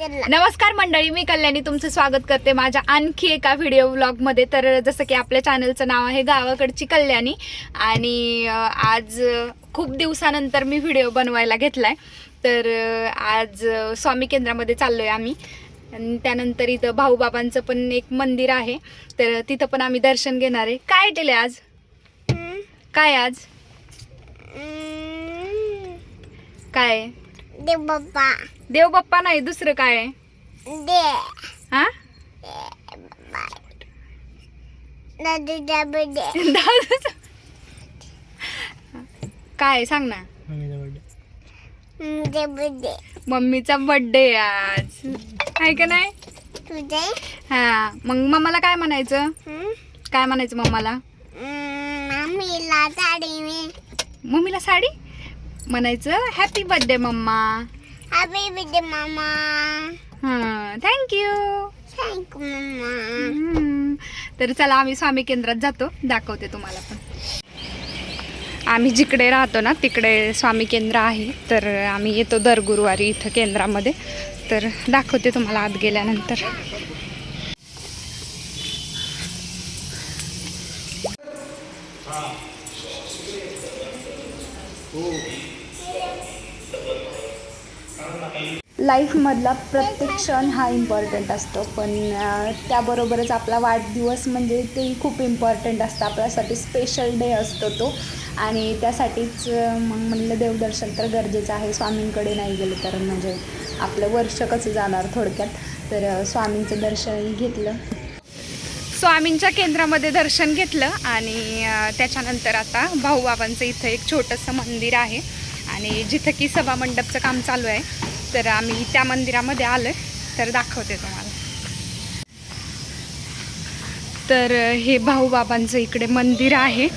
नमस्कार मंडळी मी कल्याणी तुमचं स्वागत करते माझ्या आणखी एका व्हिडिओ व्लॉगमध्ये तर जसं की आपल्या चॅनलचं नाव आहे गावाकडची कल्याणी. आणि आज खूप दिवसानंतर मी व्हिडिओ बनवायला घेतलाय. तर आज स्वामी केंद्रामध्ये चाललो आहे आम्ही. आणि त्यानंतर इथं भाऊबाबांचं पण एक मंदिर आहे. तर तिथं पण आम्ही दर्शन घेणार आहे. काय दिले आज? काय आज? काय? आहे? दे बाप्पा देव बाप्पा नाही दुसरं काय आहे? दे. हा? दादूचा बर्थडे दादाचं. काय सांग ना. मम्मीचा बर्थडे आज. आहे का नाही? तुझे? हा. मग मम्माला काय म्हणायचं? काय म्हणायचं मम्माला? मम्मीला साडी मी मम्मीला साडी? म्हणायचं happy birthday mamma. Happy birthday मामा हा थँक्यू थँक्यू मामा तर चला आम्ही स्वामी केंद्रात जातो. दाखवते तुम्हाला पण. आम्ही जिकडे राहतो ना तिकडे स्वामी केंद्र आहे. तर आम्ही येतो दर गुरुवारी इथं केंद्रामध्ये. तर दाखवते तुम्हाला आत गेल्यानंतर. लाईफमधला प्रत्येक क्षण हा इम्पॉर्टंट असतो. पण त्याबरोबरच आपला वाढदिवस म्हणजे तेही खूप इम्पॉर्टंट असतं. आपल्यासाठी स्पेशल डे असतो तो. आणि त्यासाठीच मग म्हणलं देवदर्शन तर गरजेचं आहे. स्वामींकडे नाही गेलं तर म्हणजे आपलं वर्ष कसं जाणार थोडक्यात? तर स्वामींचं दर्शनही घेतलं. स्वामींच्या केंद्रामध्ये दर्शन घेतलं आणि त्याच्यानंतर आता भाऊबाबांचं इथं एक छोटंसं मंदिर आहे. आणि जिथं की सभामंडपचं काम चालू आहे. तर आम्ही त्या मंदिरामध्ये आलो तर दाखवते तुम्हाला. तर हे भाऊबाबांचं इकडे मंदिर आहे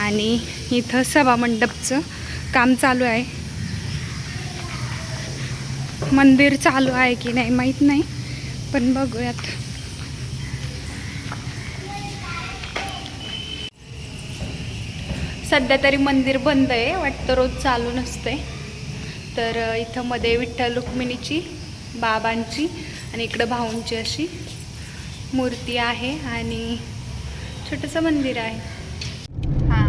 आणि इथं सभामंडपचं काम चालू आहे. मंदिर चालू आहे की नाही माहीत नाही पण बघूयात. सध्या तरी मंदिर बंद आहे वाटतं रोज चालू नसतंय. तर इथं मध्ये विठ्ठल रुक्मिणीची बाबांची आणि इकडं भाऊंची अशी मूर्ती आहे आणि छोटंसं मंदिर आहे. हां.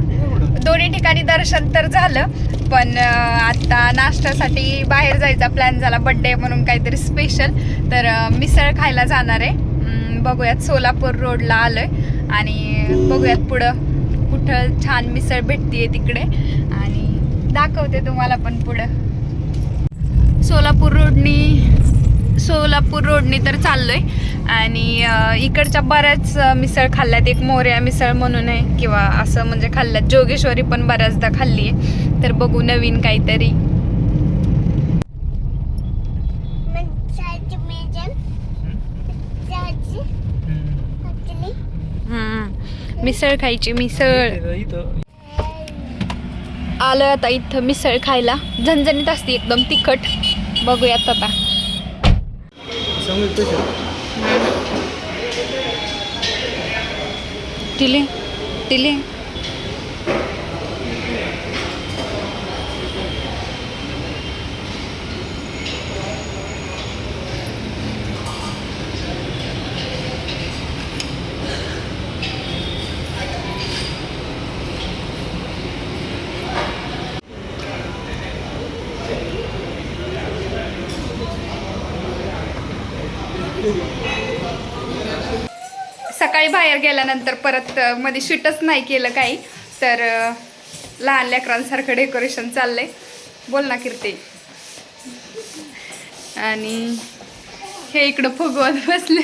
दोन्ही ठिकाणी दर्शन तर झालं पण आता नाश्त्यासाठी बाहेर जायचा प्लॅन झाला बड्डे म्हणून काहीतरी स्पेशल. तर मिसळ खायला जाणार आहे. बघूयात सोलापूर रोडला आलोय आणि बघूयात पुढं कुठं छान मिसळ भेटते तिकडे. आणि दाखवते तुम्हाला पण पुढं. सोलापूर रोडनी सोलापूर रोडनी तर चाललोय. आणि अं, इकडच्या बऱ्याच मिसळ खाल्ल्यात. एक मोर्या मिसळ म्हणून आहे किंवा असं म्हणजे खाल्ल्यात. जोगेश्वरी पण बऱ्याचदा खाल्ली आहे. तर बघू नवीन काहीतरी. मिसळ खायची मिसळ. आलं आता इथं मिसळ खायला. झणझणीत असते एकदम तिखट. बघूयात आता. तिले तिले सकाळी बाहेर गेल्यानंतर परत मध्ये शूटच नाही केलं काही. तर लहान लेकरांसारखं डेकोरेशन चाललंय. बोल ना कीर्ती. आणि हे इकडं फुगवत बसले.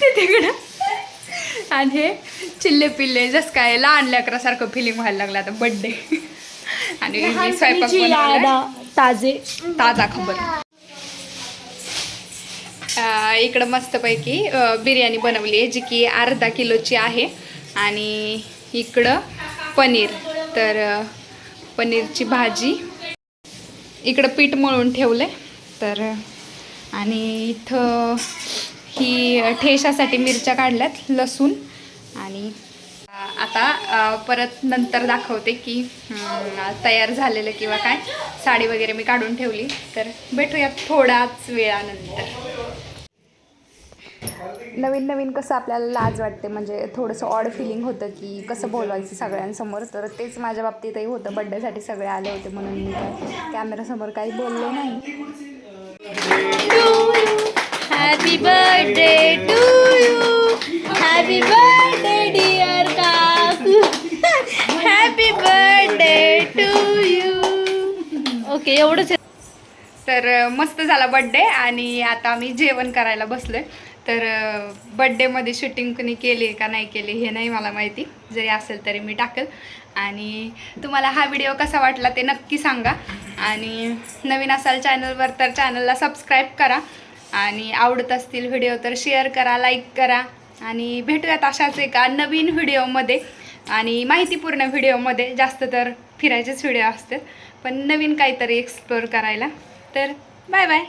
ते तिकडं. आणि हे चिल्ले पिल्ले जस काय लहान लेकरासारखं फिलिंग व्हायला लागलं आता बड्डे आणि स्वयंपाक. ताजे. ताजा खबर. इकडं मस्तपैकी बिर्याणी बनवली आहे जी की अर्धा किलोची आहे. आणि इकडं पनीर तर पनीरची भाजी. इकडं पीठ मळून ठेवलं तर आणि इथं ही ठेशासाठी मिरच्या काढल्यात लसूण. आणि आता परत नंतर दाखवते की तयार झालेलं किंवा काय साडी वगैरे मी काढून ठेवली. तर भेटूया थोड्याच वेळानंतर. नवीन नवीन कसं आपल्याला लाज वाटते म्हणजे थोडंसं ऑड फिलिंग होतं की कसं बोलवायचं सगळ्यांसमोर. तर तेच माझ्या बाबतीतही होतं. बड्डेसाठी सगळे आले होते म्हणून मी काय कॅमेरासमोर काही बोलले नाही. Happy birthday to you happy birthday dear काकू happy birthday to you okay एवढंच आहे. तर मस्त झाला बड्डे आणि आता आम्ही जेवण करायला बसलोय. तर बड्डेमध्ये शूटिंग कुणी केली का नाही केली हे नाही मला माहिती. जरी असेल तरी मी टाकेल. आणि तुम्हाला हा व्हिडिओ कसा वाटला ते नक्की सांगा. आणि नवीन असाल चॅनलवर तर चॅनलला सबस्क्राईब करा. आणि आवडत असतील व्हिडिओ तर शेअर करा लाईक करा. आणि भेटूयात अशाच एका नवीन व्हिडिओमध्ये आणि माहितीपूर्ण व्हिडिओमध्ये जास्त तर फिरायचेच व्हिडिओ असतात पण नवीन काहीतरी एक्सप्लोअर करायला. तर बाय बाय